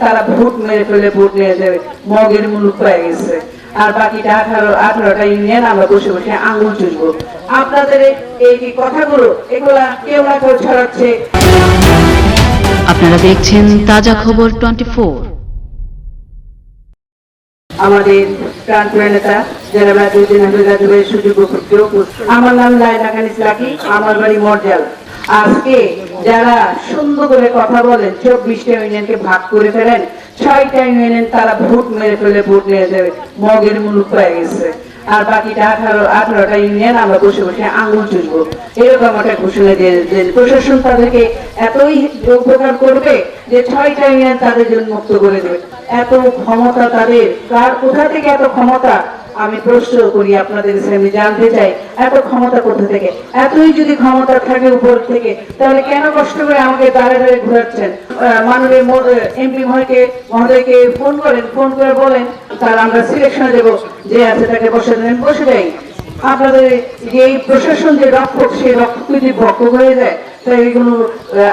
তারা ভোট মেরে ফেলে ভোট নিয়ে যাবে। মগের মুলুক হয়ে গেছে। আর বাকিটা আঠারো আঠারোটা ইউনিয়ন আমরা বসে বসে আঙুল চুষবো। আপনাদের এই- যে কথাগুলো এগুলা কেউ না কেউ ছড়াচ্ছে। আপনারা দেখছেন তাজা খবর টোয়েন্টি আমাদের প্রাণপ্রিয় নেতা যারা রাজুদ্দিন আহমেদ রাজুবের সুযোগ্য আমার নাম লাইলা কানিস লাকি আমার বাড়ি মর্যাল আজকে যারা সুন্দর করে কথা বলেন, চব্বিশটা ইউনিয়নকে ভাগ করে ফেলেন, ছয়টা ইউনিয়ন তারা ভোট মেরে ফেলে, ভোট নিয়ে যাবে। মগের মুলুক হয়ে গেছে। আর বাকিটা আঠারো আঠারোটা ইউনিয়ন আমরা বসে বসে আঙুল চুষবো। এরকম একটা ঘোষণা দিয়ে যে প্রশাসন তাদেরকে এতই উপকার করবে যে ছয়টা ইউনিয়ন তাদের জন্য মুক্ত করে দেবে। এত ক্ষমতা তাদের, কার কোথা থেকে এত ক্ষমতা? আমি প্রশ্ন করি আপনাদের কাছে, আমি জানতে চাই, এত ক্ষমতা কোথা থেকে? এতই যদি ক্ষমতা থাকে উপর থেকে, তাহলে কেন কষ্ট করে আমাকে দাঁড়ে দাঁড়িয়ে ঘোরাচ্ছেন? মাননীয় এমপি মহোদয়কে ফোন করেন, ফোন করে বলেন, তার আমরা সিলেকশন দেবো। যে আছে তাকে বসে দেন, বসে আপনাদের যে প্রশাসন যে রক্ষক, সেই রক্ষক যদি ভক্ষক হয়ে যায়, তাহলে কোনো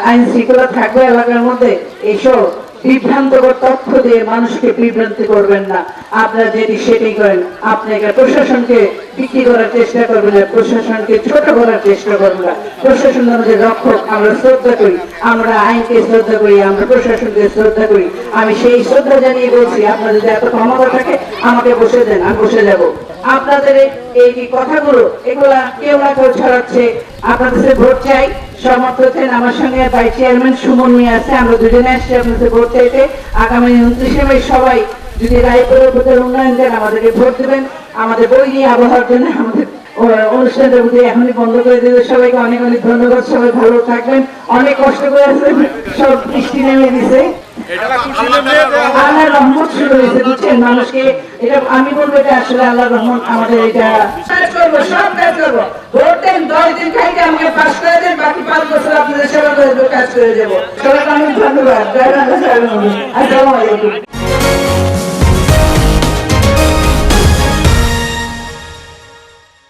আইন শৃঙ্খলা থাকবে এলাকার মধ্যে? এইসব বিভ্রান্তকর তথ্য দিয়ে মানুষকে বিভ্রান্তি করবেন না। আপনারা যেটি সেটি করেন আপনাকে প্রশাসনকে বিক্রি করার চেষ্টা করবেন না, প্রশাসনকে ছোট করার চেষ্টা করবেন না। প্রশাসন আমাদের রক্ষক, আমরা শ্রদ্ধা করি, আমরা আইনকে শ্রদ্ধা করি, আমরা প্রশাসনকে শ্রদ্ধা করি। আমি সেই শ্রদ্ধা জানিয়ে বলছি, আপনাদের যদি এত ক্ষমতা থাকে, আমাকে বসে দেন, আমি বসে যাব। আপনাদের এই- যে কথাগুলো, এগুলা কেউ না কেউ ছড়াচ্ছে। আপনাদের ভোট চাই, সমর্থ আমার সঙ্গে ভাইস চেয়ারম্যান সুমন নিয়ে আছে, আমরা দুজনে আসছি আপনাদের ভোট চাইতে। আগামী উনত্রিশে মে সবাই যদি রায়পুরের ভোটের উন্নয়ন দেন, আমাদেরকে ভোট দেবেন। আমাদের বই নিয়ে আবহাওয়ার জন্য আমাদের ও- অনুষ্ঠানটা বুঝে এখনই বন্ধ করে সবাইকে অনেক অনেক ধন্যবাদ। সবাই ভালো থাকবেন। অনেক কষ্ট করে সব বৃষ্টি নেমে দিছে আল্লাহ রহমত। শুরু হয়েছে বুঝছেন? মানুষকে এটা আমি বলব এটা আসলে আল্লাহ রহমত আমাদের এটা কাজ করব সব কাজ করব। ভোট দেন দশ দিন খাইতে আমাকে পাস করে দেন বাকি পাঁচ বছর আপনাদের সেবা করে কাজ করে দেবো। সবাইকে অনেক ধন্যবাদ। আসসালামু আলাইকুম।